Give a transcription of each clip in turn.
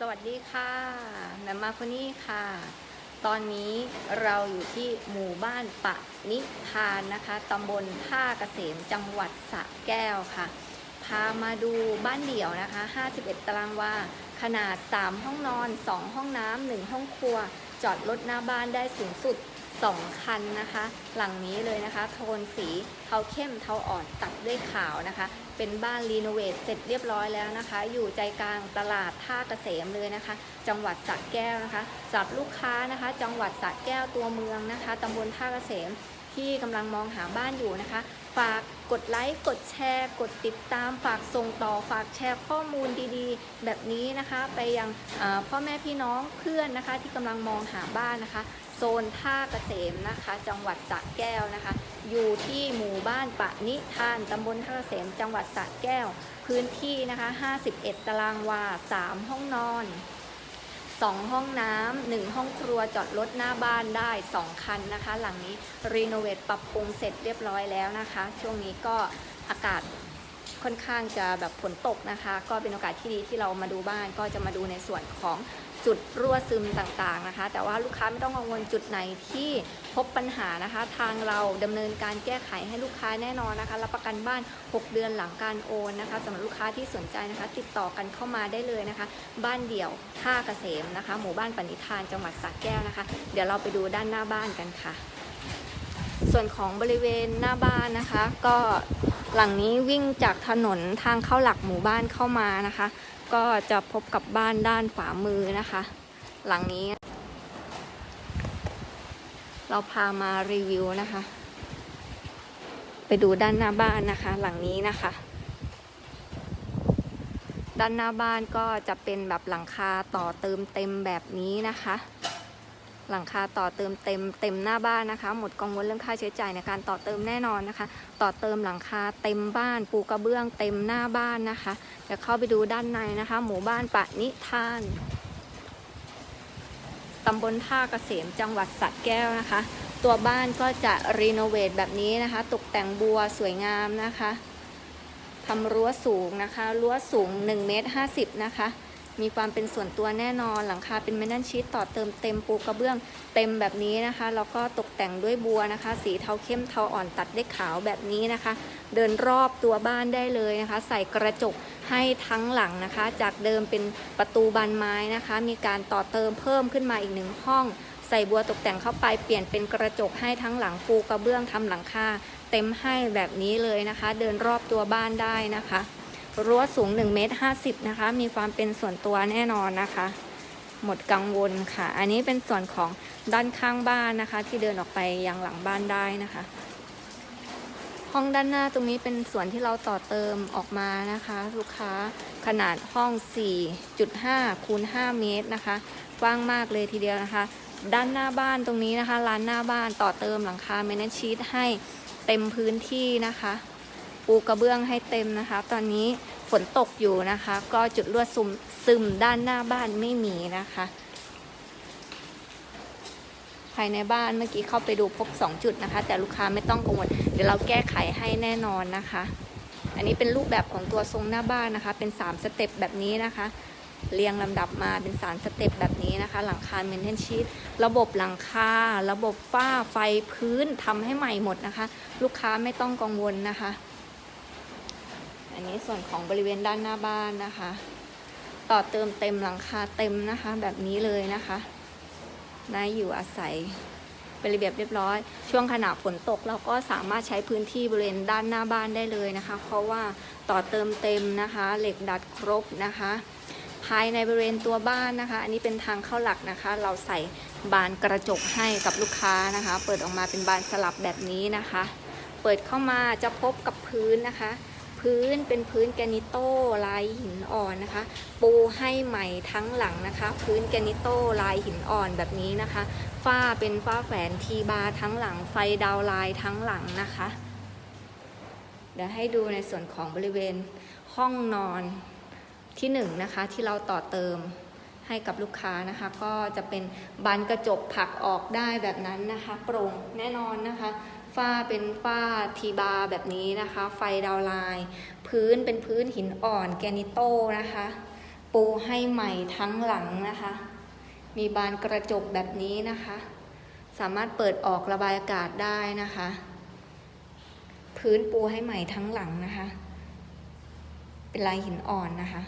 สวัสดีค่ะแหม่มมาคนนี้ค่ะ ตอนนี้เราอยู่ที่หมู่บ้านปะนิทานนะคะตำบลท่าเกษมจังหวัดสระแก้วค่ะ พามาดูบ้านเดี่ยวนะคะ 51 ตารางวา ขนาด 3 ห้องนอน 2 ห้องน้ำ 1 ห้องครัว จอดรถหน้าบ้านได้สูงสุด 2 คันนะคะ หลังนี้เลยนะคะ โทนสีเทาเข้มเทาอ่อนตัดด้วยขาวนะคะ เป็นบ้านรีโนเวทเสร็จเรียบร้อยแล้วนะคะ อยู่ใจกลางตลาดท่าเกษมเลยนะคะ จังหวัดสระแก้วนะคะสำหรับลูกค้านะคะ จังหวัดสระแก้วตัวเมืองนะคะตำบลท่าเกษมที่กำลังมองหาบ้านอยู่นะคะ ฝากกดไลค์ กดแชร์ กดติดตาม ฝากส่งต่อ ฝากแชร์ข้อมูลดีๆ แบบนี้นะคะ ไปยังพ่อแม่พี่น้องเพื่อนนะคะ ที่กำลังมองหาบ้านนะคะ โซนท่าเกษมนะคะ จังหวัดสระแก้วนะคะ อยู่ที่หมู่บ้านปะนิทานตำบลท่าเกษมจังหวัดสระแก้ว พื้นที่นะคะ 51 ตารางวา 3 ห้องนอน 2 ห้องน้ำหนึ่งห้องครัวจอดรถหน้าบ้านได้ 2 คันนะคะ หลังนี้รีโนเวทปรับปรุงเสร็จเรียบร้อยแล้วนะคะ ช่วงนี้ก็อากาศค่อนข้างจะแบบฝนตกนะคะ ก็เป็นโอกาสที่ดีที่เรามาดูบ้านก็จะมาดูในส่วนของ จุดรั่วซึมต่างๆนะคะ แต่ว่าลูกค้าไม่ต้องกังวลจุดไหนที่พบปัญหานะคะ ทางเราดำเนินการแก้ไขให้ลูกค้าแน่นอนนะคะ รับประกันบ้าน 6 เดือนหลังการโอนนะคะสำหรับลูกค้าที่สนใจนะคะ ติดต่อกันเข้ามาได้เลยนะคะ บ้านเดี่ยวท่าเกษมนะคะ หมู่บ้านปณิธานจังหวัดสระแก้วนะคะ เดี๋ยวเราไปดูด้านหน้าบ้านกันค่ะ ส่วนของบริเวณหน้าบ้านนะคะ ก็หลังนี้วิ่งจากถนนทางเข้าหลักหมู่บ้านเข้ามานะคะ ก็จะพบกับบ้านด้านขวามือนะคะ หลังนี้ เราพามารีวิวนะคะ ไปดูด้านหน้าบ้านนะคะ หลังนี้นะคะ ด้านหน้าบ้านก็จะเป็นแบบหลังคาต่อเติมเต็มแบบนี้นะคะ หลังคาต่อเติมเต็มเต็มหน้าบ้านนะคะ หมดกังวลเรื่องค่าใช้จ่ายในการต่อเติมแน่นอนนะคะ ต่อเติมหลังคาเต็มบ้าน ปูกระเบื้องเต็มหน้าบ้านนะคะเดี๋ยวเข้าไปดูด้านในนะคะ หมู่บ้านปะนิทานตำบลท่าเกษมจังหวัดสระแก้วนะคะ ตัวบ้านก็จะรีโนเวทแบบนี้นะคะ ตกแต่งบัวสวยงามนะคะทำรั้วสูงนะคะ รั้วสูง1เมตร50นะคะ มีความเป็นส่วนตัวแน่นอนหลังคาเป็นเมนันชีตต่อเติมเต็มปูกระเบื้องเต็มแบบนี้นะคะแล้วก็ตกแต่งด้วยบัวนะคะ สีเทาเข้มเทาอ่อนตัดด้วยขาวแบบนี้นะคะ เดินรอบตัวบ้านได้เลยนะคะ ใส่กระจกให้ทั้งหลังนะคะ จากเดิมเป็นประตูบานไม้นะคะ มีการต่อเติมเพิ่มขึ้นมาอีกหนึ่งห้อง ใส่บัวตกแต่งเข้าไปเปลี่ยนเป็นกระจกให้ทั้งหลังปูกระเบื้องทำหลังคาเต็มให้แบบนี้เลยนะคะ เดินรอบตัวบ้านได้นะคะ รั้วสูง1เมตร50นะคะ มีความเป็นส่วนตัวแน่นอนนะคะ หมดกังวลค่ะ อันนี้เป็นส่วนของด้านข้างบ้านนะคะ ที่เดินออกไปยังหลังบ้านได้นะคะ ห้องด้านหน้าตรงนี้เป็นส่วนที่เราต่อเติมออกมานะคะ ลูกค้าขนาดห้อง 4.5คูณ5เมตรนะคะ กว้างมากเลยทีเดียวนะคะ ด้านหน้าบ้านตรงนี้นะคะ ร้านหน้าบ้านต่อเติมหลังคาเมนชีตให้เต็มพื้นที่นะคะ ปูกระเบื้องให้เต็มนะคะ ตอนนี้ฝนตกอยู่นะคะ ก็จุดรั่วซึมซึมด้านหน้าบ้านไม่มีนะคะ ภายในบ้านเมื่อกี้เข้าไปดูพบ 2 จุดนะคะ แต่ลูกค้าไม่ต้องกังวลเดี๋ยวเราแก้ไขให้แน่นอนนะคะ อันนี้เป็นรูปแบบของตัวทรงหน้าบ้านนะคะ เป็น 3 สเต็ปแบบนี้นะคะเรียงลำดับมาเป็นสารสเต็ปแบบนี้นะคะ หลังคาเมนเทนชีตระบบหลังคา ระบบฝ้าไฟพื้นทำให้ใหม่หมดนะคะ ลูกค้าไม่ต้องกังวลนะคะ อันนี้ส่วนของบริเวณด้านหน้าบ้านนะคะ ต่อเติมเต็มหลังคาเต็มนะคะ แบบนี้เลยนะคะน่าอยู่อาศัยเป็นระเบียบเรียบร้อย ช่วงขณะฝนตกเราก็สามารถใช้พื้นที่บริเวณด้านหน้าบ้านได้เลยนะคะ เพราะว่าต่อเติมเต็มนะคะ เหล็กดัดครบนะคะ ภายในบริเวณตัวบ้านนะคะ อันนี้เป็นทางเข้าหลักนะคะ เราใส่บานกระจกให้กับลูกค้านะคะ เปิดออกมาเป็นบานสลับแบบนี้นะคะ เปิดเข้ามาจะพบกับพื้นนะคะ พื้นเป็นพื้นแกรนิโต้ลายหินอ่อนนะคะ ปูให้ใหม่ทั้งหลังนะคะ พื้นแกรนิโต้ลายหินอ่อนแบบนี้นะคะ ฝ้าเป็นฝ้าแฝนทีบาร์ทั้งหลัง ไฟดาวลน์ทั้งหลังนะคะ เดี๋ยวให้ดูในส่วนของบริเวณห้องนอนที่หนึ่งนะคะที่เราต่อเติมให้กับลูกค้านะคะ ก็จะเป็นบานกระจกผักออกได้แบบนั้นนะคะ โปร่งแน่นอนนะคะ ฝ้าเป็นฝ้าทีบาร์แบบนี้นะคะ ไฟดาวไลน์พื้นเป็นพื้นหินอ่อนแกนิโต้นะคะปปูให้ใหม่ทั้งหลังนะคะ มีบานกระจกแบบนี้นะคะ สามารถเปิดออกระบายอากาศได้นะคะ พื้นปูให้ใหม่ทั้งหลังนะคะ เป็นลายหินอ่อนนะคะ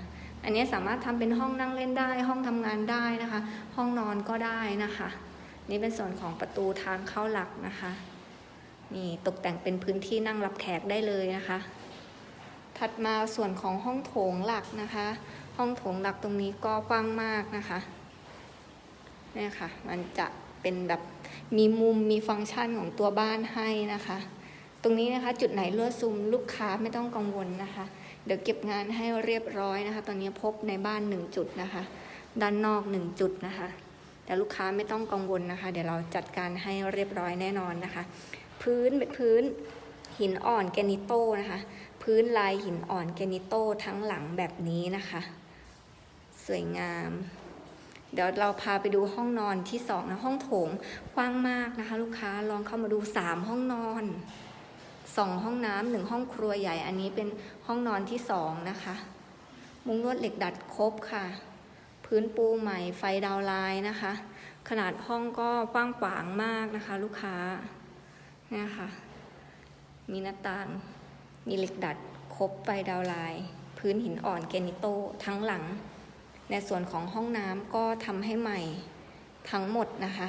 อันนี้สามารถทำเป็นห้องนั่งเล่นได้ ห้องทำงานได้นะคะ ห้องนอนก็ได้นะคะ นี่เป็นส่วนของประตูทางเข้าหลักนะคะ นี่ตกแต่งเป็นพื้นที่นั่งรับแขกได้เลยนะคะ ถัดมาส่วนของห้องโถงหลักนะคะ ห้องโถงหลักตรงนี้ก็กว้างมากนะคะเนี่ยค่ะ มันจะเป็นแบบมีมุมมีฟังก์ชันของตัวบ้านให้นะคะ ตรงนี้นะคะจุดไหนรั่วซึมลูกค้าไม่ต้องกังวลนะคะ เดี๋ยวเก็บงานให้เรียบร้อยนะคะ ตอนนี้พบในบ้านหนึ่งจุดนะคะ ด้านนอกหนึ่งจุดนะคะ แต่ลูกค้าไม่ต้องกังวลนะคะ เดี๋ยวเราจัดการให้เรียบร้อยแน่นอนนะคะ พื้นเป็นพื้นหินอ่อนแกนิโตนะคะ พื้นลายหินอ่อนแกนิโตทั้งหลังแบบนี้นะคะ สวยงาม เดี๋ยวเราพาไปดูห้องนอนที่สองนะห้องโถงกว้างมากนะคะ ลูกค้าลองเข้ามาดูสามห้องนอนสองห้องน้ำหนึ่งห้องครัวใหญ่ อันนี้เป็นห้องนอนที่สองนะคะ มุ้งลวดเหล็กดัดครบค่ะ พื้นปูใหม่ไฟดาวไลน์นะคะ ขนาดห้องก็กว้างขวางมากนะคะ ลูกค้า เนี่ยค่ะ มีหน้าต่าง มีเหล็กดัด ครบไฟดาวลน์พื้นหินอ่อนแกนิโตทั้งหลัง ในส่วนของห้องน้ำก็ทำให้ใหม่ทั้งหมดนะคะ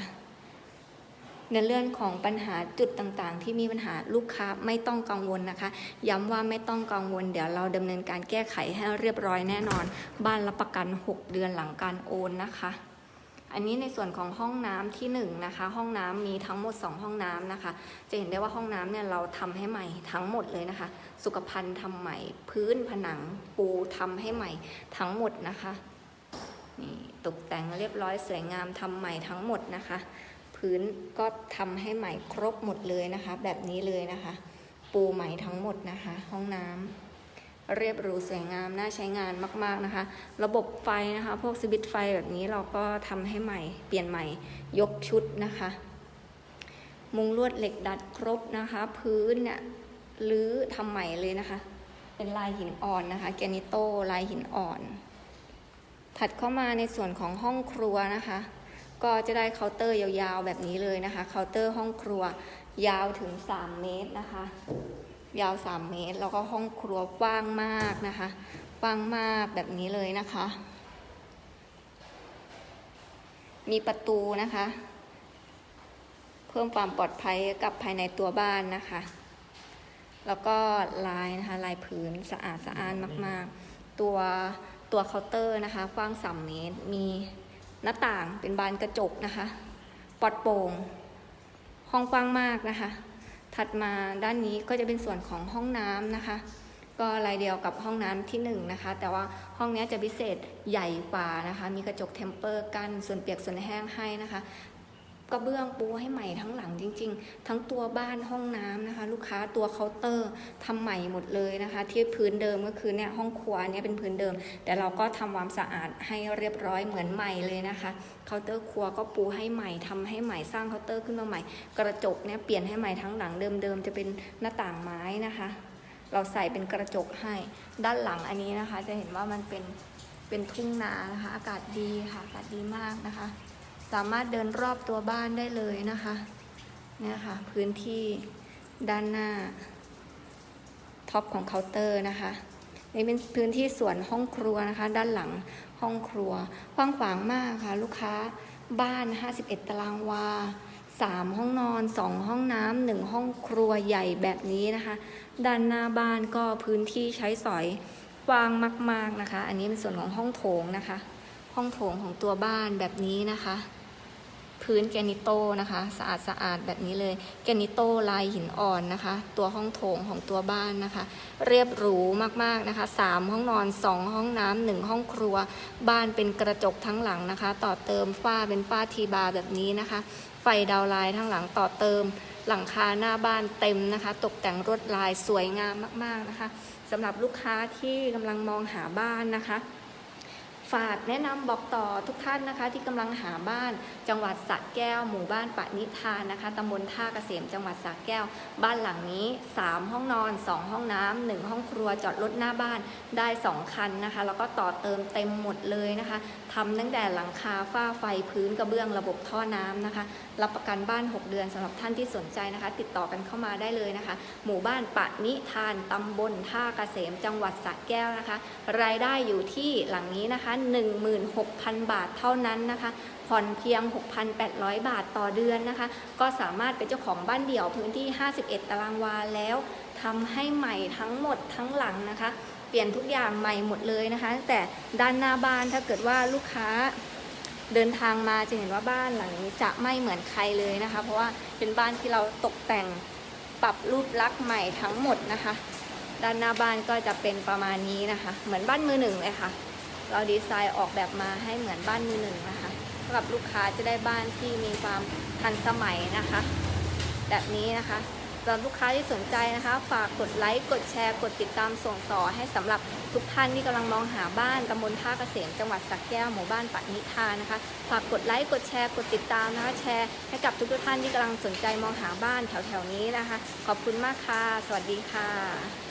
ในเรื่องของปัญหาจุดต่างๆ ที่มีปัญหาลูกค้าไม่ต้องกังวลนะคะ ย้ำว่าไม่ต้องกังวล เดี๋ยวเราดำเนินการแก้ไขให้เรียบร้อยแน่นอน บ้านรับประกัน 6 เดือนหลังการโอนนะคะ อันนี้ในส่วนของห้องน้ำที่1นงนะคะห้องน้ำมีทั้งหมด 2 ห้องน้ำนะคะ จะเห็นได้ว่าห้องน้ำเนี่ยเราทำให้ใหม่ทั้งหมดเลยนะคะ สุขภัณฑ์ทำใหม่ พื้นผนังปูทำให้ใหม่ทั้งหมดนะคะนี่ตกแต่งเรียบร้อยสวยงามทำใหม่ทั้งหมดนะคะ พื้นก็ทำให้ใหม่ครบหมดเลยนะคะ แบบนี้เลยนะคะ ปูใหม่ทั้งหมดนะคะ ห้องน้ำ เรียบหรูสวยงาม น่าใช้งานมาก ๆนะคะ ระบบไฟนะคะ พวกสวิตไฟแบบนี้เราก็ทำให้ใหม่ เปลี่ยนใหม่ ยกชุดนะคะ มุงลวดเหล็กดัดครบนะคะ พื้นเนี่ยรื้อทำใหม่เลยนะคะ เป็นลายหินอ่อนนะคะแกนิโตลายหินอ่อน ถัดเข้ามาในส่วนของห้องครัวนะคะ ก็จะได้เคาน์เตอร์ยาวๆแบบนี้เลยนะคะ เคาน์เตอร์ห้องครัวยาวถึง 3 เมตรนะคะ ยาว 3 เมตร แล้วก็ห้องครัวกว้างมากนะคะกว้างมากแบบนี้เลยนะคะ มีประตูนะคะ เพิ่มความปลอดภัยกับภายในตัวบ้านนะคะ แล้วก็ลายนะคะลายพื้นสะอาดสะอ้านมาก ๆ ตัวตัวเคาน์เตอร์นะคะกว้าง3เมตร มีหน้าต่างเป็นบานกระจกนะคะ ปลอดโปร่งห้องกว้างมากนะคะ ถัดมาด้านนี้ก็จะเป็นส่วนของห้องน้ำนะคะ ก็ลายเดียวกับห้องน้ำที่1นงนะคะ แต่ว่าห้องนี้จะพิเศษใหญ่กว่านะคะ มีกระจกเทมเปอร์กั้นส่วนเปียกส่วนแห้งให้นะคะ กระเบื้องปูให้ใหม่ทั้งหลังจริง ๆ ทั้งตัวบ้านห้องน้ำนะคะ ลูกค้าตัวเคาน์เตอร์ทำใหม่หมดเลยนะคะ ที่พื้นเดิมก็คือเนี่ยห้องครัวเนี่ยเป็นพื้นเดิม แต่เราก็ทำความสะอาดให้เรียบร้อยเหมือนใหม่เลยนะคะเคาน์เตอร์ครัวก็ปูให้ใหม่ทำให้ใหม่สร้างเคาน์เตอร์ขึ้นมาใหม่ กระจกเนี่ยเปลี่ยนให้ใหม่ทั้งหลังเดิมๆจะเป็นหน้าต่างไม้นะคะ เราใส่เป็นกระจกให้ด้านหลังอันนี้นะคะ จะเห็นว่ามันเป็นเป็นทุ่งนานะคะ อากาศดีค่ะอากาศดีมากนะคะ สามารถเดินรอบตัวบ้านได้เลยนะคะเนี่ยค่ะพื้นที่ด้านหน้าท็อปของเคาน์เตอร์นะคะนี่เป็นพื้นที่ส่วนห้องครัวนะคะ ด้านหลังห้องครัวกว้างขวางมากค่ะ ลูกค้าบ้าน 51 ตารางวา 3 ห้องนอน 2 ห้องน้ำ1ห้องครัวใหญ่แบบนี้นะคะ ด้านหน้าบ้านก็พื้นที่ใช้สอยกว้างมาก ๆนะคะ อันนี้เป็นส่วนของห้องโถงนะคะ ห้องโถงของตัวบ้านแบบนี้นะคะ พื้นแกนิโตนะคะสะอาดสะอาดแบบนี้เลย แกนิโตลายหินอ่อนนะคะ ตัวห้องโถงของตัวบ้านนะคะ เรียบหรูมากๆนะคะสามห้องนอนสองห้องน้ำหนึ่งห้องครัว บ้านเป็นกระจกทั้งหลังนะคะ ต่อเติมฝ้าเป็นฝ้าทีบาร์แบบนี้นะคะ ไฟดาวไลน์ทั้งหลังต่อเติม หลังคาหน้าบ้านเต็มนะคะ ตกแต่งรวดลายสวยงามมากๆนะคะสำหรับลูกค้าที่กำลังมองหาบ้านนะคะ ฝากแนะนำบอกต่อทุกท่านนะคะ ที่กำลังหาบ้านจังหวัดสระแก้ว หมู่บ้านปะนิทานนะคะตำบลท่าเกษมจังหวัดสระแก้ว บ้านหลังนี้ 3 ห้องนอน 2 ห้องน้ำหนึ่งห้องครัวจอดรถหน้าบ้านได้ 2 คันนะคะ แล้วก็ต่อเติมเต็มหมดเลยนะคะทำตั้งแต่หลังคาฝ้าไฟพื้นกระเบื้องระบบท่อน้ำนะคะ รับประกันบ้าน 6 เดือนสำหรับท่านที่สนใจนะคะ ติดต่อกันเข้ามาได้เลยนะคะ หมู่บ้านปะนิทานตำบลท่าเกษมจังหวัดสระแก้วนะคะ รายได้อยู่ที่หลังนี้นะคะ16,000 บาทเท่านั้นนะคะผ่อนเพียง 6,800 บาทต่อเดือนนะคะ ก็สามารถเป็นเจ้าของบ้านเดี่ยวพื้นที่ 51 ตารางวาแล้วทำให้ใหม่ทั้งหมดทั้งหลังนะคะ เปลี่ยนทุกอย่างใหม่หมดเลยนะคะ แต่ด้านหน้าบ้านถ้าเกิดว่าลูกค้าเดินทางมาจะเห็นว่าบ้านหลังนี้จะไม่เหมือนใครเลยนะคะ เพราะว่าเป็นบ้านที่เราตกแต่งปรับรูปลักษณ์ใหม่ทั้งหมดนะคะ ด้านหน้าบ้านก็จะเป็นประมาณนี้นะคะ เหมือนบ้านมือหนึ่งเลยค่ะ เราดีไซน์ออกแบบมาให้เหมือนบ้านมือหนึ่งนะคะสำหรับลูกค้าจะได้บ้านที่มีความทันสมัยนะคะ แบบนี้นะคะสำหรับลูกค้าที่สนใจนะคะ ฝากกดไลค์กดแชร์ กดติดตามส่งต่อให้สำหรับทุกท่านที่กำลังมองหาบ้านตำบลท่าเกษมจังหวัดสระแก้วหมู่บ้านปัตนิทานนะคะฝากกดไลค์กดแชร์ กดติดตามนะคะ แชร์ให้กับทุกๆท่านที่กำลังสนใจมองหาบ้านแถวๆนี้นะคะ ขอบคุณมากค่ะ สวัสดีค่ะ